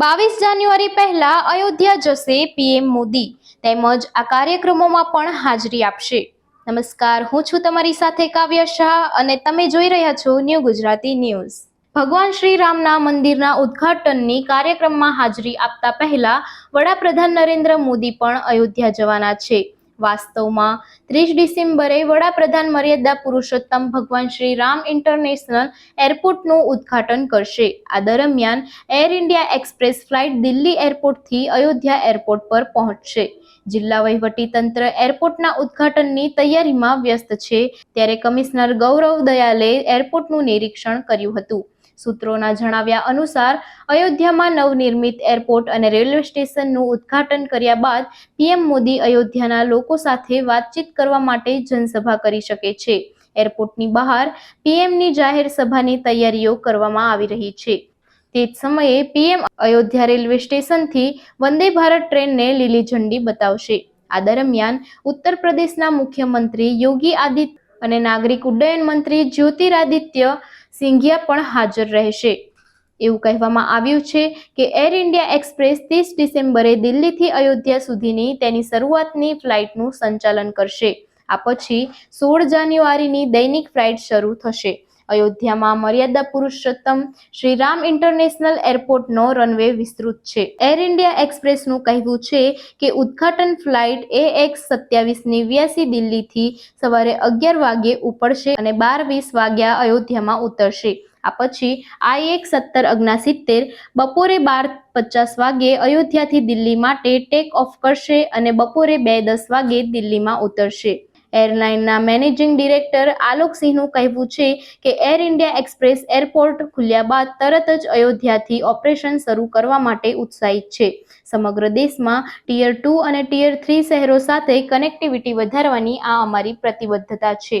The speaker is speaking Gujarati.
બાવીસ જાન્યુઆરી પહેલા અયોધ્યા જશે પીએમ મોદી. તેમજ આ કાર્યક્રમોમાં પણ હાજરી આપશે. નમસ્કાર, હું છું તમારી સાથે કાવ્ય શાહ અને તમે જોઈ રહ્યા છો ન્યૂ ગુજરાતી ન્યૂઝ. ભગવાન શ્રી રામના મંદિરના ઉદ્ઘાટનની કાર્યક્રમમાં હાજરી આપતા પહેલા વડાપ્રધાન નરેન્દ્ર મોદી પણ અયોધ્યા જવાના છે. વાસ્તવમાં ત્રીસ ડિસેમ્બરે વડાપ્રધાન મર્યાદા પુરુષોત્તમ ભગવાન શ્રી રામ ઇન્ટરનેશનલ એરપોર્ટનું ઉદ્ઘાટન કરશે. આ દરમિયાન Air India Express flight Delhi એરપોર્ટથી અયોધ્યા એરપોર્ટ પર પહોંચશે. જિલ્લા તંત્ર એરપોર્ટના ઉદ્ઘાટનની તૈયારીમાં વ્યસ્ત છે. ત્યારે કમિશનર ગૌરવ દયાલે એરપોર્ટનું નિરીક્ષણ કર્યું હતું. સૂત્રોના જણાવ્યા અનુસાર અયોધ્યામાં નવનિર્મિત એરપોર્ટ અને રેલવે સ્ટેશનનું ઉદ્ઘાટન કર્યા બાદ પીએમ મોદી અયોધ્યાના લોકો સાથે વાતચીત કરવા માટે જનસભા કરી શકે છે. એરપોર્ટની બહાર પીએમની જાહેર સભાની તૈયારીઓ કરવામાં આવી રહી છે. તે જ સમયે પીએમ અયોધ્યા રેલવે સ્ટેશનથી વંદે ભારત ટ્રેનને લીલી ઝંડી બતાવશે. આ દરમિયાન ઉત્તર પ્રદેશના મુખ્યમંત્રી યોગી આદિત્ય અને નાગરિક ઉડ્ડયન મંત્રી જ્યોતિરાદિત્ય સિંધિયા પણ હાજર રહેશે. એવું કહેવામાં આવ્યું છે કે એર ઇન્ડિયા એક્સપ્રેસ ત્રીસ ડિસેમ્બરે દિલ્હીથી અયોધ્યા સુધીની તેની શરૂઆતની ફ્લાઇટનું સંચાલન કરશે. આ પછી સોળ જાન્યુઆરીની દૈનિક ફ્લાઇટ શરૂ થશે. અયોધ્યામાં મર્યાદા પુરુષોત્તમ શ્રી રામ ઇન્ટરનેશનલ એરપોર્ટનો રનવે વિસ્તૃત છે. એર ઇન્ડિયા એક્સપ્રેસનું કહેવું છે કે ઉદ્ઘાટન ફ્લાઇટ એ એક્સ સત્યાવીસ નેવ્યાસી દિલ્હીથી સવારે અગિયાર વાગ્યે ઉપડશે અને બાર વીસ વાગ્યા અયોધ્યામાં ઉતરશે. આ પછી આઈએક સત્તર અગ્નાસિત્તેર બપોરે બાર પચાસ વાગ્યે અયોધ્યાથી દિલ્હી માટે ટેક ઓફ કરશે અને બપોરે બે દસ વાગ્યે દિલ્હીમાં ઉતરશે. એરલાઇનના મેનેજિંગ ડિરેક્ટર આલોક સિંહનું કહેવું છે કે એર ઇન્ડિયા એક્સપ્રેસ એરપોર્ટ ખુલ્યા બાદ તરત જ અયોધ્યાથી ઓપરેશન શરૂ કરવા માટે ઉત્સાહિત છે. સમગ્ર દેશમાં ટીયર ટુ અને ટીયર થ્રી શહેરો સાથે કનેક્ટિવિટી વધારવાની આ અમારી પ્રતિબદ્ધતા છે.